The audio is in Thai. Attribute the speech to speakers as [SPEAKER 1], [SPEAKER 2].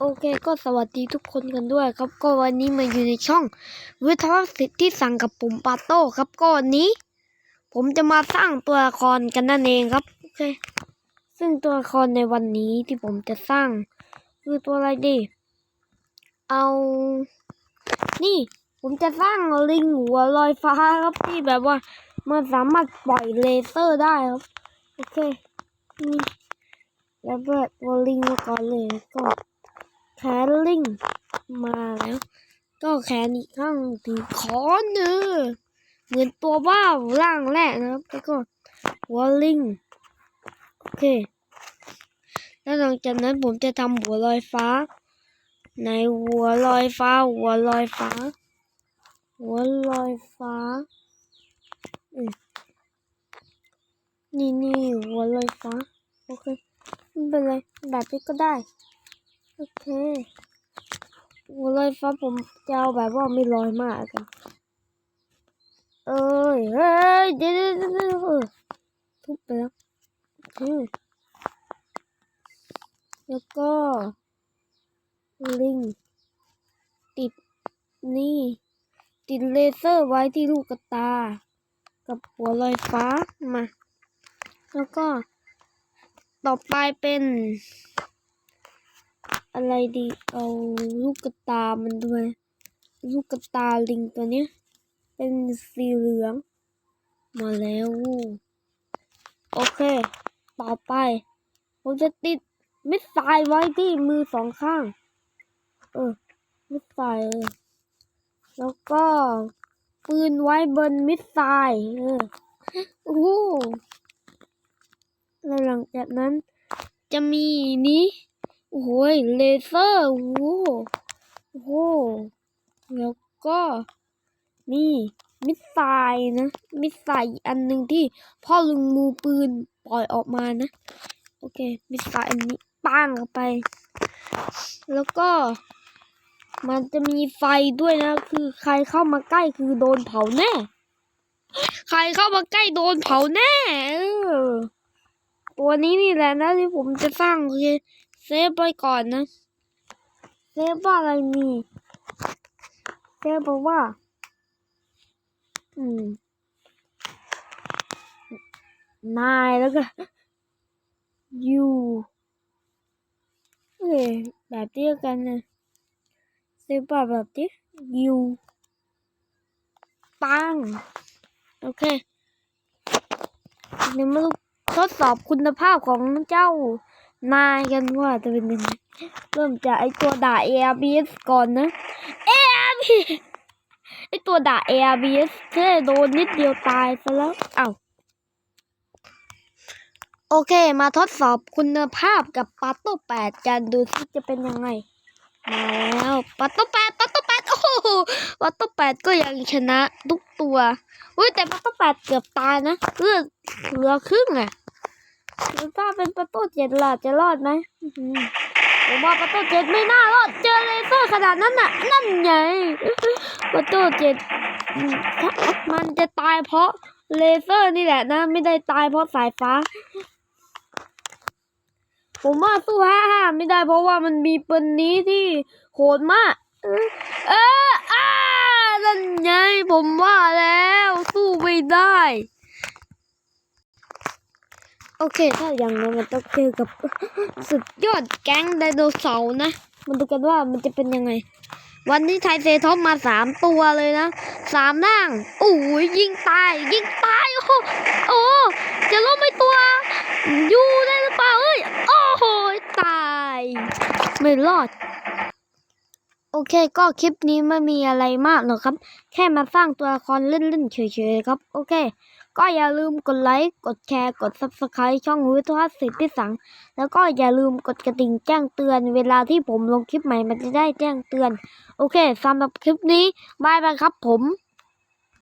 [SPEAKER 1] โอเคก็สวัสดีทุกคนกันด้วยครับ ก็วันนี้มาอยู่ในช่องวิทยาสิทธิ์ที่สั่งกับผมปาโต้ครับก็วันนี้ ผมจะมาสร้างตัวละครกันนั่นเองครับโอเคซึ่งตัวละครในวันนี้ที่ผมจะสร้าง คือตัวอะไรดี เอา นี่ ผมจะสร้างลิงหัวลอยฟ้าครับที่แบบว่า มันสามารถปล่อยเลเซอร์ได้ครับโอเคนี่แล้วเปิดตัวลิงมาก่อนเลยก็ แขนลิงมาแล้ว ก็แขนอีกข้างถือขอนเนอเหมือนตัวบ้าร่างแรกนะครับ แล้วก็หัวลิงโอเค แล้วหลังจากนั้นผมจะทำหัวลอยฟ้า ในหัวลอยฟ้า หัวลอยฟ้า หัวลอยฟ้านี่นี่หัวลอยฟ้า โอเค ไม่เป็นไรแบบนี้ก็ได้ โอเคหัวลอยฟ้าผมจะเอาแบบว่าไม่ลอยมากกัน เอ้ย เฮ้ย เดี๋ยวเดี๋ยวเดี๋ยวเดี๋ยวเออทุบไปแล้วโอเคแล้วก็ลิงติดนี่ ติดเลเซอร์ไว้ที่ลูกตา กับหัวลอยฟ้ามา แล้วก็ต่อไปเป็น อะไรดีเอาลูกกระตามันด้วย ลูกกระตาลิงตัวเนี้ย เป็นสีเหลือง มาแล้ว โอเค ต่อไป ผมจะติดมิดไซล์ไว้ที่มือสองข้าง เออ มิดไซล์เออแล้วก็ปืนไว้บนมิดไซล์เออโอ้แล้วหลังจากนั้นจะมีนี้ โอ้โหยเลเซอร์ โอ้โหโอ้โหแล้วก็นี่มิสไซล์นะ มิสไซล์อันหนึ่งที่พ่อลุงมูปืนปล่อยออกมานะ โอเค มิสไซล์อันนี้ป้างเข้าไป แล้วก็ มันจะมีไฟด้วยนะ คือใครเข้ามาใกล้คือโดนเผาแน่ ใครเข้ามาใกล้โดนเผาแน่ เออ ตัวนี้นี่แหละนะที่ผมจะสร้างโอ เซฟไปก่อนนะ เซฟว่าอะไรมีเซฟบอกว่า อืม นายแล้วก็ยูเอ้แบบเดียวกันนะเซฟว่าแบบนี้ยูปัง โอเคเดี๋ยวมาทดสอบคุณภาพของเจ้า นายกันว่าจะเป็นยังไงเริ่มจากไอตัวด่า ARBS ก่อนนะ ARBS ไอตัวด่า ARBS แค่โดนนิดเดียวตายซะแล้วเอ้าโอเค มาทดสอบคุณภาพกับปาโต้แปดกันดูสิจะเป็นยังไงมาแล้วปาโต้แปดปาโต้แปดโอ้โหปาโต้แปดก็ยังชนะทุกตัวอุ้ยแต่ปาโต้แปดเกือบตายนะเลือดเหลือครึ่งอะ ถ้าเป็นปาโต้เจ็ดล่ะจะรอดไหมผมว่าปาโต้เจ็ดไม่น่ารอด เจอเลเซอร์ขนาดนั้นน่ะ นั่นไงปาโต้เจ็ดมันจะตายเพราะเลเซอร์นี่แหละนะ ไม่ได้ตายเพราะสายฟ้า ผมว่าสู้ห้าห้าไม่ได้เพราะว่ามันมีปืนนี้ที่โหดมากเออเอออ้านั่นไงผมว่าแล้วสู้ไม่ได้ โอเค ถ้าอย่างนั้นมันต้องเจอกับสุดยอดแก๊งไดโนเสาร์นะ มันดูกันว่ามันจะเป็นยังไง วันนี้ไทเซท็อปมาสามตัวเลยนะสามนั่งโอ้ยยิงตาย ยิงตาย โอ้โหโอ้จะล้มไปตัว อยู่ได้หรือเปล่าเอ้ย โอ้โหตาย ไม่รอดโอเคก็คลิปนี้ไม่มีอะไรมากหรอกครับ แค่มาสร้างตัวละครเล่นๆเฉยๆครับ โอเค ก็อย่าลืมกดไลค์ กดแชร์ กด subscribe ช่องวิทยาสิทธิสัง แล้วก็อย่าลืมกดกระดิ่งแจ้งเตือน เวลาที่ผมลงคลิปใหม่มันจะได้แจ้งเตือน โอเคสำหรับคลิปนี้บายบายครับผม